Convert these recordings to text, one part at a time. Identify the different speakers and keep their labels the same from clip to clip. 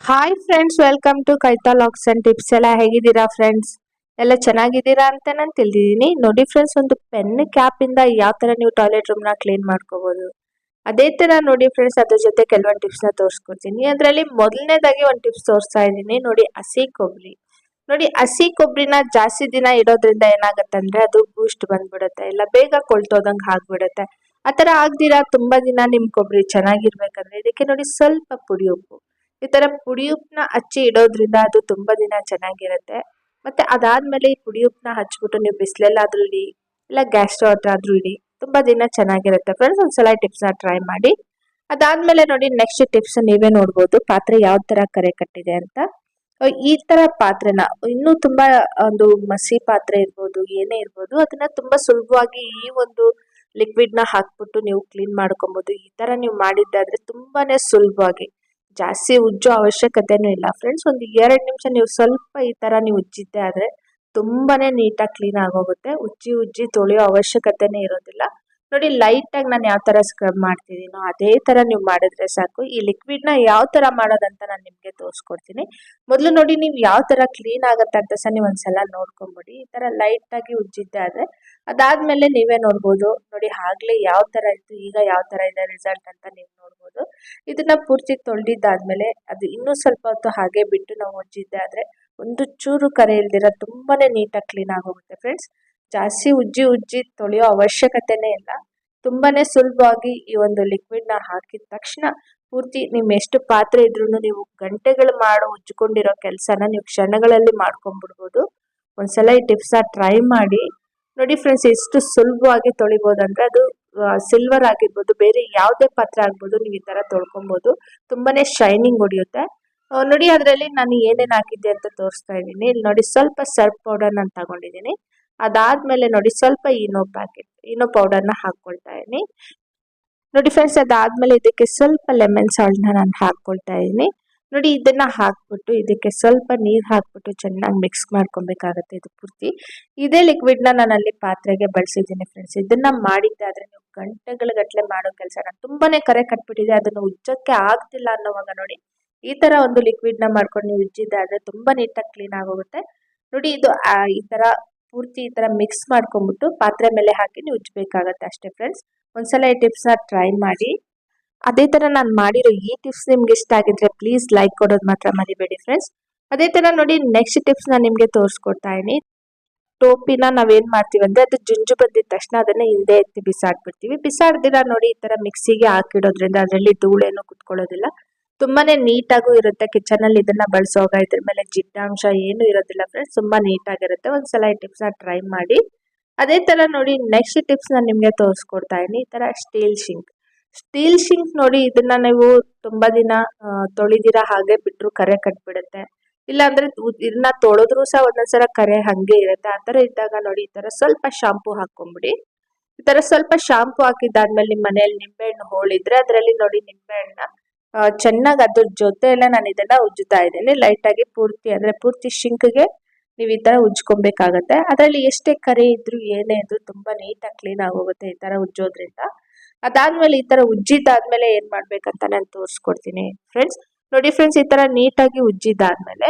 Speaker 1: Hi friends welcome to ಕೈತಾ ಲಾಕ್ಸ್ and tips ಎಲ್ಲ ಹೇಗಿದ್ದೀರಾ ಫ್ರೆಂಡ್ಸ್ ಎಲ್ಲ ಚೆನ್ನಾಗಿದ್ದೀರಾ ಅಂತ ನಾನು ತಿಳಿದಿದ್ದೀನಿ. ನೋಡಿ ಫ್ರೆಂಡ್ಸ್ ಒಂದು ಪೆನ್ ಕ್ಯಾಪ್ ಇಂದ ಯಾವ ತರ ನೀವು ಟಾಯ್ಲೆಟ್ ರೂಮ್ನ ಕ್ಲೀನ್ ಮಾಡ್ಕೋಬಹುದು ಅದೇ ತರ ನೋಡಿ ಫ್ರೆಂಡ್ಸ್ ಅದ್ರ ಜೊತೆ ಕೆಲವೊಂದು ಟಿಪ್ಸ್ನ ತೋರಿಸ್ಕೊಡ್ತೀನಿ. ಅದರಲ್ಲಿ ಮೊದಲನೇದಾಗಿ ಒಂದು ಟಿಪ್ಸ್ ತೋರಿಸ್ತಾ ಇದ್ದೀನಿ. ನೋಡಿ ಹಸಿ ಕೊಬ್ಬರಿ ನೋಡಿ ಹಸಿ ಕೊಬ್ಬರಿನ ಜಾಸ್ತಿ ದಿನ ಇಡೋದ್ರಿಂದ ಏನಾಗುತ್ತೆ ಅಂದ್ರೆ ಅದು ಬೂಸ್ಟ್ ಬಂದ್ಬಿಡುತ್ತೆ. ಇಲ್ಲ ಬೇಗ ಕೊಳ್ತೋದಂಗೆ ಆಗ್ಬಿಡುತ್ತೆ. ಆ ತರ ಆಗ್ದಿರಾ ತುಂಬಾ ದಿನ ನಿಮ್ ಕೊಬ್ಬರಿ ಚೆನ್ನಾಗಿರ್ಬೇಕಂದ್ರೆ ಇದಕ್ಕೆ ನೋಡಿ ಸ್ವಲ್ಪ ಪುಡಿ ಉಪ್ಪು. ಈ ತರ ಪುಡಿ ಉಪ್ಪನ್ನ ಹಚ್ಚಿ ಇಡೋದ್ರಿಂದ ಅದು ತುಂಬಾ ದಿನ ಚೆನ್ನಾಗಿರುತ್ತೆ. ಮತ್ತೆ ಅದಾದ್ಮೇಲೆ ಈ ಪುಡಿ ಉಪ್ಪನ್ನ ಹಚ್ಬಿಟ್ಟು ನೀವು ಬಿಸಿಲೆಲ್ಲಾದ್ರೂ ಇಡಿ, ಇಲ್ಲ ಗ್ಯಾಸ್ ಹತ್ರ ಆದ್ರೂ ಇಡಿ, ತುಂಬಾ ದಿನ ಚೆನ್ನಾಗಿರುತ್ತೆ. ಫ್ರೆಂಡ್ಸ್ ಒಂದ್ಸಲ ಟಿಪ್ಸ್ನ ಟ್ರೈ ಮಾಡಿ. ಅದಾದಮೇಲೆ ನೋಡಿ ನೆಕ್ಸ್ಟ್ ಟಿಪ್ಸ್ ನೀವೇ ನೋಡ್ಬೋದು. ಪಾತ್ರೆ ಯಾವ ತರ ಕರೆ ಕಟ್ಟಿದೆ ಅಂತ. ಈ ತರ ಪಾತ್ರೆನ, ಇನ್ನೂ ತುಂಬಾ ಒಂದು ಮಸಿ ಪಾತ್ರೆ ಇರ್ಬೋದು, ಏನೇ ಇರ್ಬೋದು, ಅದನ್ನ ತುಂಬಾ ಸುಲಭವಾಗಿ ಈ ಒಂದು ಲಿಕ್ವಿಡ್ನ ಹಾಕ್ಬಿಟ್ಟು ನೀವು ಕ್ಲೀನ್ ಮಾಡ್ಕೊಬಹುದು ಈ ತರ ನೀವು ಮಾಡಿದ್ದಾದರೆ ತುಂಬಾನೇ ಸುಲಭವಾಗಿ ಜಾಸ್ತಿ ಉಜ್ಜೋ ಅವಶ್ಯಕತೆನೂ ಇಲ್ಲ. ಫ್ರೆಂಡ್ಸ್ ಒಂದು ಎರಡು ನಿಮಿಷ ನೀವು ಸ್ವಲ್ಪ ಈ ತರ ನೀವು ಉಜ್ಜಿದ್ದೆ ಆದರೆ ತುಂಬಾನೇ ನೀಟಾಗಿ ಕ್ಲೀನ್ ಆಗೋಗುತ್ತೆ. ಉಜ್ಜಿ ಉಜ್ಜಿ ತೊಳೆಯೋ ಅವಶ್ಯಕತೆನೇ ಇರೋದಿಲ್ಲ. ನೋಡಿ ಲೈಟ್ ಆಗಿ ನಾನು ಯಾವ ತರ ಸ್ಕ್ರಬ್ ಮಾಡ್ತಿದ್ದೀನೋ ಅದೇ ತರ ನೀವು ಮಾಡಿದ್ರೆ ಸಾಕು. ಈ ಲಿಕ್ವಿಡ್ನ ಯಾವ ತರ ಮಾಡೋದಂತ ನಾನು ನಿಮಗೆ ತೋರಿಸ್ಕೊಡ್ತೀನಿ. ಮೊದಲು ನೋಡಿ, ನೀವು ಯಾವ ತರ ಕ್ಲೀನ್ ಆಗುತ್ತೆ ಅಂತ ಸಹ ನೀವು ಒಂದ್ಸಲ ನೋಡ್ಕೊಂಬಿಡಿ. ಈ ತರ ಲೈಟ್ ಆಗಿ ಉಜ್ಜಿದ್ದೆ ಆದ್ರೆ ಅದಾದ್ಮೇಲೆ ನೀವೇ ನೋಡ್ಬೋದು. ನೋಡಿ, ಆಗ್ಲೇ ಯಾವ ತರ ಇತ್ತು, ಈಗ ಯಾವ ತರ ಇದೆ ರಿಸಲ್ಟ್ ಅಂತ ನೀವು ನೋಡ್ಬೋದು. ಇದನ್ನ ಪೂರ್ತಿ ತೊಳೆದಿದ್ದಾದ್ಮೇಲೆ ಅದು ಇನ್ನೂ ಸ್ವಲ್ಪ ಹೊತ್ತು ಹಾಗೆ ಬಿಟ್ಟು ನಾವು ಉಜ್ಜಿದ್ದೆ ಆದರೆ ಒಂದು ಚೂರು ಕರೆ ಇಲ್ದಿರ ತುಂಬಾನೇ ನೀಟಾಗಿ ಕ್ಲೀನ್ ಆಗೋಗುತ್ತೆ ಫ್ರೆಂಡ್ಸ್ ಜಾಸ್ತಿ ಉಜ್ಜಿ ಉಜ್ಜಿ ತೊಳೆಯೋ ಅವಶ್ಯಕತೆನೇ ಇಲ್ಲ. ತುಂಬಾನೇ ಸುಲಭವಾಗಿ ಈ ಒಂದು ಲಿಕ್ವಿಡ್ನ ಹಾಕಿದ ತಕ್ಷಣ ಪೂರ್ತಿ ನಿಮ್ ಎಷ್ಟು ಪಾತ್ರೆ ಇದ್ರೂ ನೀವು ಗಂಟೆಗಳು ಮಾಡೋ ಉಜ್ಜಿಕೊಂಡಿರೋ ಕೆಲಸನ ನೀವು ಕ್ಷಣಗಳಲ್ಲಿ ಮಾಡ್ಕೊಂಡ್ಬಿಡ್ಬೋದು. ಒಂದ್ಸಲ ಈ ಟಿಪ್ಸ್ನ ಟ್ರೈ ಮಾಡಿ. ನೋಡಿ ಫ್ರೆಂಡ್ಸ್ ಎಷ್ಟು ಸುಲಭವಾಗಿ ತೊಳಿಬಹುದು ಅಂದ್ರೆ ಅದು ಸಿಲ್ವರ್ ಆಗಿರ್ಬೋದು, ಬೇರೆ ಯಾವುದೇ ಪಾತ್ರೆ ಆಗ್ಬೋದು ನೀವು ಈ ತರ ತೊಳ್ಕೊಬೋದು. ತುಂಬಾನೇ ಶೈನಿಂಗ್ ಹೊಡಿಯುತ್ತೆ. ನೋಡಿ ಅದರಲ್ಲಿ ನಾನು ಏನೇನು ಹಾಕಿದ್ದೆ ಅಂತ ತೋರಿಸ್ತಾ ಇದ್ದೀನಿ. ಇಲ್ಲಿ ನೋಡಿ ಸ್ವಲ್ಪ ಸರ್ಫ್ ಪೌಡರ್ ನಾನು ತಗೊಂಡಿದ್ದೀನಿ. ಅದಾದ್ಮೇಲೆ ನೋಡಿ ಸ್ವಲ್ಪ ಇನೋ ಪ್ಯಾಕೆಟ್ ಇನೋ ಪೌಡರ್ ಹಾಕ್ಕೊಳ್ತಾ ಇದ್ದೀನಿ. ನೋಡಿ ಫ್ರೆಂಡ್ಸ್ ಅದಾದಮೇಲೆ ಇದಕ್ಕೆ ಸ್ವಲ್ಪ ಲೆಮನ್ ಸಾಲ್ಟ್ನ ನಾನು ಹಾಕ್ಕೊಳ್ತಾ ಇದ್ದೀನಿ. ನೋಡಿ ಇದನ್ನ ಹಾಕ್ಬಿಟ್ಟು ಇದಕ್ಕೆ ಸ್ವಲ್ಪ ನೀರು ಹಾಕ್ಬಿಟ್ಟು ಚೆನ್ನಾಗಿ ಮಿಕ್ಸ್ ಮಾಡ್ಕೊಬೇಕಾಗತ್ತೆ ಇದು ಪೂರ್ತಿ. ಇದೇ ಲಿಕ್ವಿಡ್ನ ನಾನು ಅಲ್ಲಿ ಪಾತ್ರೆಗೆ ಬಳಸಿದ್ದೀನಿ ಫ್ರೆಂಡ್ಸ್ ಇದನ್ನ ಆದರೆ ನೀವು ಗಂಟೆಗಳ ಗಟ್ಟಲೆ ಮಾಡೋ ನಾನು ತುಂಬಾನೇ ಕರೆ ಕಟ್ಬಿಟ್ಟಿದೆ, ಅದನ್ನು ಉಜ್ಜಕ್ಕೆ ಆಗ್ತಿಲ್ಲ ಅನ್ನೋವಾಗ ನೋಡಿ ಈ ತರ ಒಂದು ಲಿಕ್ವಿಡ್ನ ಮಾಡ್ಕೊಂಡು ನೀವು ಉಜ್ಜಿದ್ದಾದ್ರೆ ತುಂಬಾ ನೀಟಾಗಿ ಕ್ಲೀನ್ ಆಗೋಗುತ್ತೆ. ನೋಡಿ ಇದು ಈ ತರ ಪೂರ್ತಿ ಈ ಥರ ಮಿಕ್ಸ್ ಮಾಡ್ಕೊಂಡ್ಬಿಟ್ಟು ಪಾತ್ರೆ ಮೇಲೆ ಹಾಕಿ ಉಜ್ಜಬೇಕಾಗತ್ತೆ ಅಷ್ಟೇ ಫ್ರೆಂಡ್ಸ್ ಒಂದ್ಸಲ ಈ ಟಿಪ್ಸ್ನ ಟ್ರೈ ಮಾಡಿ. ಅದೇ ತರ ನಾನು ಮಾಡಿರೋ ಈ ಟಿಪ್ಸ್ ನಿಮ್ಗೆ ಇಷ್ಟ ಆಗಿದ್ರೆ ಪ್ಲೀಸ್ ಲೈಕ್ ಕೊಡೋದು ಮಾತ್ರ ಮರಿಬೇಡಿ ಫ್ರೆಂಡ್ಸ್ ಅದೇ ತರ ನೋಡಿ ನೆಕ್ಸ್ಟ್ ಟಿಪ್ಸ್ ನಾನು ನಿಮ್ಗೆ ತೋರಿಸ್ಕೊಡ್ತಾ ಇದೀನಿ ಟೋಪಿನ ನಾವೇನ್ ಮಾಡ್ತೀವಿ ಅಂದ್ರೆ ಅದು ಜುಂಜು ಬಂದಿದ ತಕ್ಷಣ ಅದನ್ನ ಹಿಂದೆ ಎತ್ತಿ ಬಿಸಾಡ್ಬಿಡ್ತೀವಿ. ಬಿಸಾಡ್ದಿರ ನೋಡಿ ಈ ತರ ಮಿಕ್ಸಿಗೆ ಹಾಕಿಡೋದ್ರಿಂದ ಅದರಲ್ಲಿ ಧೂಳೇನು ಕುತ್ಕೊಳ್ಳೋದಿಲ್ಲ. ತುಂಬಾನೇ ನೀಟಾಗೂ ಇರುತ್ತೆ ಕಿಚನ್ ಅಲ್ಲಿ ಇದನ್ನ ಬಳಸೋವಾಗ ಇದ್ರ ಮೇಲೆ ಜಿಡ್ಡಾಂಶ ಏನು ಇರೋದಿಲ್ಲ ಫ್ರೆಂಡ್ಸ್ ತುಂಬಾ ನೀಟಾಗಿರುತ್ತೆ. ಒಂದ್ಸಲ ಈ ಟಿಪ್ಸ್ನ ಟ್ರೈ ಮಾಡಿ. ಅದೇ ತರ ನೋಡಿ ನೆಕ್ಸ್ಟ್ ಟಿಪ್ಸ್ ನಾನು ನಿಮಗೆ ತೋರಿಸ್ಕೊಡ್ತಾ ಇದೀನಿ ಈ ತರ ಸ್ಟೀಲ್ ಶಿಂಕ್ ಸ್ಟೀಲ್ ಶಿಂಕ್ ನೋಡಿ ಇದನ್ನ ನೀವು ತುಂಬಾ ದಿನ ತೊಳಿದಿರ ಹಾಗೆ ಬಿಟ್ರು ಕರೆ ಕಟ್ಬಿಡುತ್ತೆ. ಇಲ್ಲ ಅಂದ್ರೆ ಇದನ್ನ ತೊಳೆದ್ರು ಸಹ ಒಂದೊಂದ್ಸಲ ಕರೆ ಹಂಗೆ ಇರುತ್ತೆ. ಆ ತರ ಇದ್ದಾಗ ನೋಡಿ ಈ ತರ ಸ್ವಲ್ಪ ಶಾಂಪೂ ಹಾಕ್ಕೊಂಬಿಡಿ. ಈ ತರ ಸ್ವಲ್ಪ ಶಾಂಪೂ ಹಾಕಿದ್ದಾದ್ಮೇಲೆ ನಿಮ್ಮ ಮನೆಯಲ್ಲಿ ನಿಂಬೆಹಣ್ಣು ಹೋಳಿದ್ರೆ ಅದರಲ್ಲಿ ನೋಡಿ ನಿಂಬೆಹಣ್ಣ ಚೆನ್ನಾಗಿ ಅದ್ರ ಜೊತೆ ಎಲ್ಲ ನಾನು ಇದನ್ನ ಉಜ್ಜುತ್ತಾ ಇದ್ದೀನಿ. ಲೈಟಾಗಿ ಪೂರ್ತಿ, ಅಂದ್ರೆ ಪೂರ್ತಿ ಶಿಂಕ್ಗೆ ನೀವು ಈ ಥರ ಉಜ್ಕೊಬೇಕಾಗತ್ತೆ ಅದರಲ್ಲಿ ಎಷ್ಟೇ ಕರೆ ಇದ್ದರೂ ಏನೇ ಇದ್ರು ತುಂಬಾ ನೀಟಾಗಿ ಕ್ಲೀನ್ ಆಗೋಗುತ್ತೆ ಈ ಥರ ಉಜ್ಜೋದ್ರಿಂದ. ಅದಾದ್ಮೇಲೆ ಈ ಥರ ಉಜ್ಜಿದ್ದಾದ್ಮೇಲೆ ಏನು ಮಾಡಬೇಕಂತ ನಾನು ತೋರಿಸ್ಕೊಡ್ತೀನಿ. ಫ್ರೆಂಡ್ಸ್ ನೋಡಿ ಫ್ರೆಂಡ್ಸ್ ಈ ಥರ ನೀಟಾಗಿ ಉಜ್ಜಿದ್ದಾದ್ಮೇಲೆ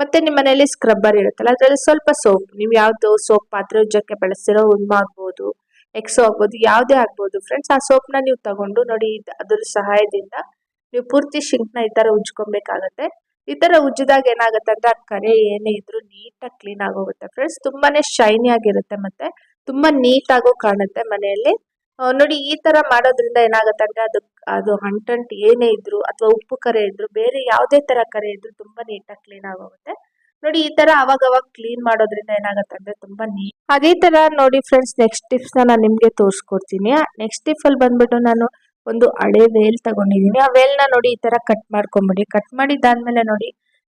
Speaker 1: ಮತ್ತೆ ನಿಮ್ಮ ಮನೇಲಿ ಸ್ಕ್ರಬ್ಬರ್ ಇರುತ್ತಲ್ಲ, ಅದರಲ್ಲಿ ಸ್ವಲ್ಪ ಸೋಪ್ ನೀವು ಯಾವುದು ಸೋಪ್ ಪಾತ್ರೆ ಉಜ್ಜಕ್ಕೆ ಬಳಸ್ತಿರೋ ಉಮ್ಮ ಆಗ್ಬೋದು ಎಕ್ಸೋ ಆಗ್ಬೋದು, ಯಾವುದೇ ಆಗ್ಬೋದು ಫ್ರೆಂಡ್ಸ್ ಆ ಸೋಪ್ನ ನೀವು ತಗೊಂಡು ನೋಡಿ ಅದ್ರ ಸಹಾಯದಿಂದ ನೀವು ಪೂರ್ತಿ ಶಿಂಕ್ನ ಈ ಥರ ಉಜ್ಕೊಬೇಕಾಗತ್ತೆ ಈ ಥರ ಉಜ್ಜಿದಾಗ ಏನಾಗುತ್ತೆ ಅಂದರೆ ಆ ಕರೆ ಏನೇ ಇದ್ರೂ ನೀಟಾಗಿ ಕ್ಲೀನ್ ಆಗೋಗುತ್ತೆ ಫ್ರೆಂಡ್ಸ್. ತುಂಬಾನೇ ಶೈನಿ ಆಗಿರುತ್ತೆ ಮತ್ತೆ. ತುಂಬಾ ನೀಟಾಗೂ ಕಾಣುತ್ತೆ ಮನೆಯಲ್ಲಿ. ನೋಡಿ ಈ ತರ ಮಾಡೋದ್ರಿಂದ ಏನಾಗುತ್ತೆ ಅಂದರೆ ಅದು ಅದು ಹಂಟಂಟ್ ಏನೇ ಇದ್ರು ಅಥವಾ ಉಪ್ಪು ಕರೆ ಇದ್ರು ಬೇರೆ ಯಾವುದೇ ತರ ಕರೆ ಇದ್ರು ತುಂಬಾ ನೀಟಾಗಿ ಕ್ಲೀನ್ ಆಗೋಗುತ್ತೆ. ನೋಡಿ ಈ ತರ ಅವಾಗ ಅವಾಗ ಕ್ಲೀನ್ ಮಾಡೋದ್ರಿಂದ ಏನಾಗುತ್ತೆ ಅಂದ್ರೆ ತುಂಬಾ ನೀಟ್ ಅದೇ ತರ ನೋಡಿ ಫ್ರೆಂಡ್ಸ್ ನೆಕ್ಸ್ಟ್ ಟಿಪ್ಸ್ ನಾನು ನಿಮ್ಗೆ ತೋರಿಸ್ಕೊಡ್ತೀನಿ. ನೆಕ್ಸ್ಟ್ ಟಿಪ್ ಅಲ್ಲಿ ಬಂದ್ಬಿಟ್ಟು ನಾನು ಒಂದು ಹಳೆ ವೇಲ್ ತಗೊಂಡಿದ್ದೀನಿ ಆ ವೇಲ್ನ ನೋಡಿ ಈ ತರ ಕಟ್ ಮಾಡ್ಕೊಂಬಿಡಿ. ಕಟ್ ಮಾಡಿದ್ದಾದ್ಮೇಲೆ ನೋಡಿ,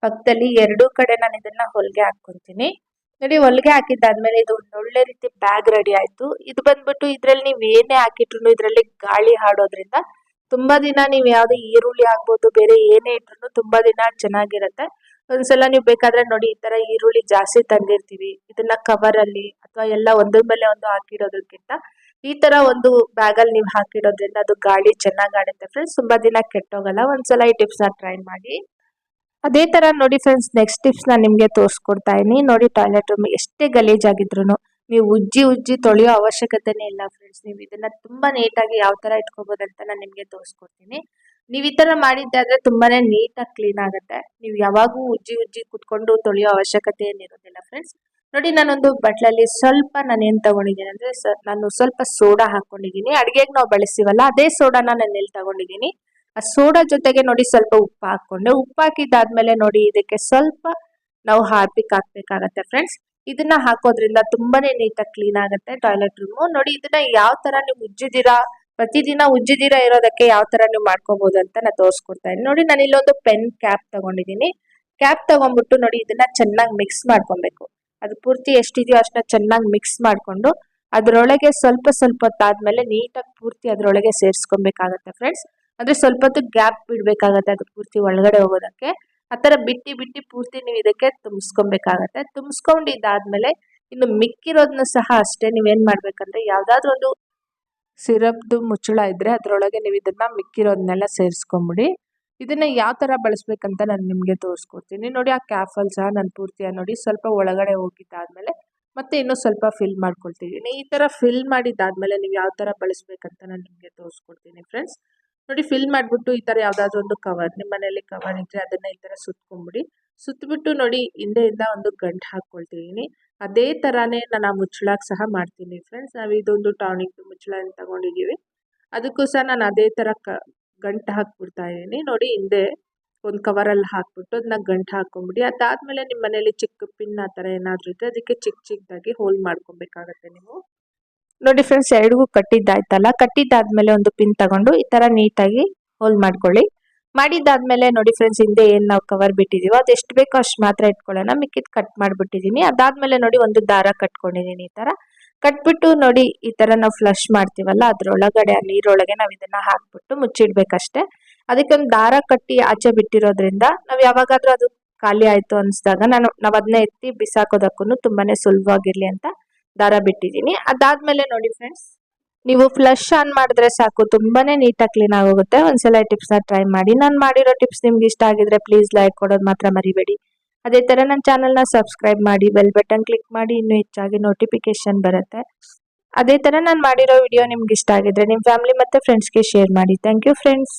Speaker 1: ಪಕ್ಕದಲ್ಲಿ ಎರಡೂ ಕಡೆ ನಾನು ಇದನ್ನ ಹೊಲಿಗೆ ಹಾಕೊಂತೀನಿ ನೋಡಿ, ಹೊಲಿಗೆ ಹಾಕಿದ್ದಾದ್ಮೇಲೆ ಇದು ಒಳ್ಳೆ ರೀತಿ ಬ್ಯಾಗ್ ರೆಡಿ ಆಯ್ತು. ಇದು ಬಂದ್ಬಿಟ್ಟು ಇದ್ರಲ್ಲಿ ನೀವು ಏನೇ ಹಾಕಿಟ್ರು ಇದರಲ್ಲಿ ಗಾಳಿ ಹಾಡೋದ್ರಿಂದ ತುಂಬಾ ದಿನ ನೀವು ಯಾವ್ದು ಈರುಳ್ಳಿ ಆಗ್ಬೋದು ಬೇರೆ ಏನೇ ಇಟ್ರು ತುಂಬಾ ದಿನ ಚೆನ್ನಾಗಿರುತ್ತೆ. ಒಂದ್ಸಲ ನೀವು ಬೇಕಾದ್ರೆ ನೋಡಿ, ಈ ತರ ಈರುಳ್ಳಿ ಜಾಸ್ತಿ ತಂದಿರ್ತೀವಿ. ಇದನ್ನ ಕವರ್ ಅಲ್ಲಿ ಅಥವಾ ಎಲ್ಲ ಒಂದ್ರ ಮೇಲೆ ಒಂದು ಹಾಕಿಡೋದಕ್ಕಿಂತ ಈ ತರ ಒಂದು ಬ್ಯಾಗ್ ಅಲ್ಲಿ ನೀವು ಹಾಕಿಡೋದ್ರಿಂದ ಅದು ಗಾಳಿ ಚೆನ್ನಾಗ್ ಆಡುತ್ತೆ ಫ್ರೆಂಡ್ಸ್ ತುಂಬಾ ದಿನ ಕೆಟ್ಟೋಗಲ್ಲ. ಒಂದ್ಸಲ ಈ ಟಿಪ್ಸ್ನ ಟ್ರೈ ಮಾಡಿ. ಅದೇ ತರ ನೋಡಿ ಫ್ರೆಂಡ್ಸ್ ನೆಕ್ಸ್ಟ್ ಟಿಪ್ಸ್ನ ನಿಮಗೆ ತೋರಿಸ್ಕೊಡ್ತಾ ಇದೀನಿ ನೋಡಿ ಟಾಯ್ಲೆಟ್ ರೂಮ್ ಎಷ್ಟೇ ಗಲೀಜಾಗಿದ್ರು ನೀವು ಉಜ್ಜಿ ಉಜ್ಜಿ ತೊಳೆಯೋ ಅವಶ್ಯಕತೆನೇ ಇಲ್ಲ ಫ್ರೆಂಡ್ಸ್ ನೀವು ಇದನ್ನ ತುಂಬಾ ನೀಟಾಗಿ ಯಾವ ತರ ಇಟ್ಕೋಬಹುದು ಅಂತ ನಾನು ನಿಮಗೆ ತೋರಿಸ್ಕೊಡ್ತೀನಿ. ನೀವು ಈ ತರ ಮಾಡಿದ್ದಾದ್ರೆ ತುಂಬಾನೇ ನೀಟಾಗಿ ಕ್ಲೀನ್ ಆಗುತ್ತೆ. ನೀವು ಯಾವಾಗೂ ಉಜ್ಜಿ ಉಜ್ಜಿ ಕುತ್ಕೊಂಡು ತೊಳೆಯೋ ಅವಶ್ಯಕತೆ ಏನಿರೋದಿಲ್ಲ ಫ್ರೆಂಡ್ಸ್ ನೋಡಿ, ನಾನೊಂದು ಬಟ್ಲಲ್ಲಿ ಸ್ವಲ್ಪ ನಾನು ಏನ್ ತಗೊಂಡಿದ್ದೀನಿ ಅಂದ್ರೆ ನಾನು ಸ್ವಲ್ಪ ಸೋಡಾ ಹಾಕೊಂಡಿದ್ದೀನಿ. ಅಡಿಗೆಗೆ ನಾವು ಬಳಸ್ತೀವಲ್ಲ, ಅದೇ ಸೋಡಾನ ನಾನು ಎಲ್ಲಿ ತಗೊಂಡಿದ್ದೀನಿ. ಆ ಸೋಡಾ ಜೊತೆಗೆ ನೋಡಿ ಸ್ವಲ್ಪ ಉಪ್ಪು ಹಾಕೊಂಡೆ ಉಪ್ಪು ಹಾಕಿದ್ದಾದ್ಮೇಲೆ ನೋಡಿ, ಇದಕ್ಕೆ ಸ್ವಲ್ಪ ನಾವು ಹಾರ್ಪಿಕ್ ಹಾಕ್ಬೇಕಾಗತ್ತೆ ಫ್ರೆಂಡ್ಸ್. ಇದನ್ನ ಹಾಕೋದ್ರಿಂದ ತುಂಬಾನೇ ನೀಟಾಗಿ ಕ್ಲೀನ್ ಆಗುತ್ತೆ ಟಾಯ್ಲೆಟ್ ರೂಮ್. ನೋಡಿ, ಇದನ್ನ ಯಾವ ತರ ನೀವು ಉಜ್ಜಿದಿರಾ ಪ್ರತಿದಿನ ಉಜ್ಜಿದಿರಾ ಇರೋದಕ್ಕೆ ಯಾವ ತರ ನೀವು ಮಾಡ್ಕೋಬಹುದು ಅಂತ ನಾನು ತೋರಿಸ್ಕೊಡ್ತಾ ಇದ್ದೀನಿ. ನೋಡಿ, ನಾನು ಇಲ್ಲೊಂದು ಪೆನ್ ಕ್ಯಾಪ್ ತಗೊಂಡಿದ್ದೀನಿ. ಕ್ಯಾಪ್ ತಗೊಂಡ್ಬಿಟ್ಟು ನೋಡಿ, ಇದನ್ನ ಚೆನ್ನಾಗಿ ಮಿಕ್ಸ್ ಮಾಡ್ಕೊಬೇಕು. ಅದು ಪೂರ್ತಿ ಎಷ್ಟಿದೆಯೋ ಅಷ್ಟನ್ನ ಚೆನ್ನಾಗಿ ಮಿಕ್ಸ್ ಮಾಡ್ಕೊಂಡು ಅದರೊಳಗೆ ಸ್ವಲ್ಪ ಸ್ವಲ್ಪ ಹೊತ್ತಾದ್ಮೇಲೆ ನೀಟಾಗಿ ಪೂರ್ತಿ ಅದರೊಳಗೆ ಸೇರಿಸ್ಕೊಬೇಕಾಗತ್ತೆ ಫ್ರೆಂಡ್ಸ್ ಅಂದರೆ ಸ್ವಲ್ಪ ಹೊತ್ತು ಗ್ಯಾಪ್ ಬಿಡಬೇಕಾಗತ್ತೆ ಅದು ಪೂರ್ತಿ ಒಳಗಡೆ ಹೋಗೋದಕ್ಕೆ. ಆ ಥರ ಬಿಟ್ಟು ಬಿಟ್ಟು ಪೂರ್ತಿ ನೀವು ಇದಕ್ಕೆ ತುಂಬಿಸ್ಕೊಬೇಕಾಗತ್ತೆ. ತುಂಬಿಸ್ಕೊಂಡಿದ್ದಾದ್ಮೇಲೆ ಇನ್ನು ಮಿಕ್ಕಿರೋದನ್ನ ಸಹ ಅಷ್ಟೇ ನೀವೇನು ಮಾಡಬೇಕಂದ್ರೆ ಯಾವುದಾದ್ರೂ ಒಂದು ಸಿರಪ್ದು ಮುಚ್ಚಳ ಇದ್ದರೆ ಅದರೊಳಗೆ ನೀವು ಇದನ್ನು ಮಿಕ್ಕಿರೋದನ್ನೆಲ್ಲ ಸೇರಿಸ್ಕೊಂಬಿಡಿ. ಇದನ್ನ ಯಾವ ತರ ಬಳಸ್ಬೇಕಂತ ನಾನು ನಿಮಗೆ ತೋರಿಸ್ಕೊಡ್ತೀನಿ. ನೋಡಿ ಆ ಕ್ಯಾಫಲ್ ಸಹ ನಾನು ಪೂರ್ತಿಯಾಗಿ ನೋಡಿ ಸ್ವಲ್ಪ ಒಳಗಡೆ ಹೋಗಿದ್ದಾದ್ಮೇಲೆ ಮತ್ತೆ ಇನ್ನೂ ಸ್ವಲ್ಪ ಫಿಲ್ ಮಾಡ್ಕೊಳ್ತಿದ್ದೀನಿ ಈ ತರ ಫಿಲ್ ಮಾಡಿದ್ದಾದ್ಮೇಲೆ ನೀವು ಯಾವ ತರ ಬಳಸ್ಬೇಕಂತ ನಾನು ನಿಮಗೆ ತೋರಿಸ್ಕೊಡ್ತೀನಿ ಫ್ರೆಂಡ್ಸ್ ನೋಡಿ ಫಿಲ್ ಮಾಡಿಬಿಟ್ಟು ಈ ತರ ಯಾವ್ದಾದ್ರು ಒಂದು ಕವರ್ ನಿಮ್ಮ ಮನೆಯಲ್ಲಿ ಕವರ್ ಇದ್ರೆ ಅದನ್ನ ಈ ತರ ಸುತ್ಕೊಂಡ್ಬಿಡಿ ಸುತ್ತಬಿಟ್ಟು ನೋಡಿ ಹಿಂದೆಯಿಂದ ಒಂದು ಗಂಟು ಹಾಕ್ಕೊಳ್ತಿದ್ದೀನಿ ಅದೇ ತರಾನೇ ನಾನು ಆ ಮುಚ್ಚಳಕ್ಕೆ ಸಹ ಮಾಡ್ತೀನಿ ಫ್ರೆಂಡ್ಸ್ ನಾವು ಇದೊಂದು ಟಾನಿಕ್ ಮುಚ್ಚಳ ಅಂತ ತಗೊಂಡಿದ್ದೀವಿ ಅದಕ್ಕೂ ಸಹ ನಾನು ಅದೇ ಥರ ಕ ಗಂಟು ಹಾಕ್ಬಿಡ್ತಾ ಇದ್ದೀನಿ. ನೋಡಿ ಹಿಂದೆ ಒಂದು ಕವರಲ್ಲಿ ಹಾಕ್ಬಿಟ್ಟು ಅದನ್ನ ಗಂಟು ಹಾಕ್ಕೊಂಬಿಡಿ. ಅದಾದಮೇಲೆ ನಿಮ್ಮ ಮನೇಲಿ ಚಿಕ್ಕ ಪಿನ್ ಆ ಥರ ಏನಾದರೂ ಇದ್ದರೆ ಅದಕ್ಕೆ ಚಿಕ್ಕ ಚಿಕ್ಕದಾಗಿ ಹೋಲ್ ಮಾಡ್ಕೊಬೇಕಾಗತ್ತೆ ನೀವು. ನೋಡಿ ಫ್ರೆಂಡ್ಸ್ ಎರಡಿಗೂ ಕಟ್ಟಿದ್ದಾಯ್ತಲ್ಲ? ಕಟ್ಟಿದ್ದಾದ್ಮೇಲೆ ಒಂದು ಪಿನ್ ತಗೊಂಡು ಈ ತರ ನೀಟಾಗಿ ಹೋಲ್ ಮಾಡ್ಕೊಳ್ಳಿ. ಮಾಡಿದ್ದಾದ್ಮೇಲೆ ನೋಡಿ ಫ್ರೆಂಡ್ಸ್ ಹಿಂದೆ ಏನು ನಾವು ಕವರ್ ಬಿಟ್ಟಿದೀವೋ ಅದು ಎಷ್ಟು ಬೇಕೋ ಅಷ್ಟು ಮಾತ್ರ ಇಟ್ಕೊಳ್ಳೋಣ. ಮಿಕ್ಕಿದ್ ಕಟ್ ಮಾಡ್ಬಿಟ್ಟಿದೀನಿ. ಅದಾದ್ಮೇಲೆ ನೋಡಿ ಒಂದು ದಾರ ಕಟ್ಕೊಂಡಿದ್ದೀನಿ ಈ ತರ ಕಟ್ಬಿಟ್ಟು ನೋಡಿ ಈ ತರ ನಾವು ಫ್ಲಶ್ ಮಾಡ್ತೀವಲ್ಲ, ಅದ್ರೊಳಗಡೆ ಆ ನೀರೊಳಗೆ ನಾವು ಇದನ್ನ ಹಾಕ್ಬಿಟ್ಟು ಮುಚ್ಚಿಡ್ಬೇಕಷ್ಟೆ. ಅದಕ್ಕೊಂದು ದಾರ ಕಟ್ಟಿ ಆಚೆ ಬಿಟ್ಟಿರೋದ್ರಿಂದ ನಾವು ಯಾವಾಗಾದ್ರೂ ಅದು ಖಾಲಿ ಆಯ್ತು ಅನ್ಸ್ದಾಗ ನಾನು, ನಾವು ಅದನ್ನ ಎತ್ತಿ ಬಿಸಾಕೋದಕ್ಕೂ ತುಂಬಾನೇ ಸುಲಭವಾಗಿರ್ಲಿ ಅಂತ ದಾರ ಬಿಟ್ಟಿದ್ದೀನಿ ಅದಾದ್ಮೇಲೆ ನೋಡಿ ಫ್ರೆಂಡ್ಸ್ ನೀವು ಫ್ಲಶ್ ಆನ್ ಮಾಡಿದ್ರೆ ಸಾಕು, ತುಂಬಾನೇ ನೀಟಾಗಿ ಕ್ಲೀನ್ ಆಗೋಗುತ್ತೆ. ಒಂದ್ಸಲ ಟಿಪ್ಸ್ನ ಟ್ರೈ ಮಾಡಿ. ನಾನು ಮಾಡಿರೋ ಟಿಪ್ಸ್ ನಿಮ್ಗೆ ಇಷ್ಟ ಆಗಿದ್ರೆ ಪ್ಲೀಸ್ ಲೈಕ್ ಕೊಡೋದು ಮಾತ್ರ ಮರಿಬೇಡಿ. ಅದೇ ತರ ನನ್ನ ಚಾನಲ್ನ ಸಬ್ಸ್ಕ್ರೈಬ್ ಮಾಡಿ ಬೆಲ್ ಬಟನ್ ಕ್ಲಿಕ್ ಮಾಡಿ, ಇನ್ನೂ ಹೆಚ್ಚಾಗಿ ನೋಟಿಫಿಕೇಶನ್ ಬರುತ್ತೆ. ಅದೇ ತರ ನಾನು ಮಾಡಿರೋ ವಿಡಿಯೋ ನಿಮ್ಗೆ ಇಷ್ಟ ಆಗಿದ್ರೆ ನಿಮ್ಮ ಫ್ಯಾಮಿಲಿ ಮತ್ತೆ ಫ್ರೆಂಡ್ಸ್ಗೆ ಶೇರ್ ಮಾಡಿ. Thank you friends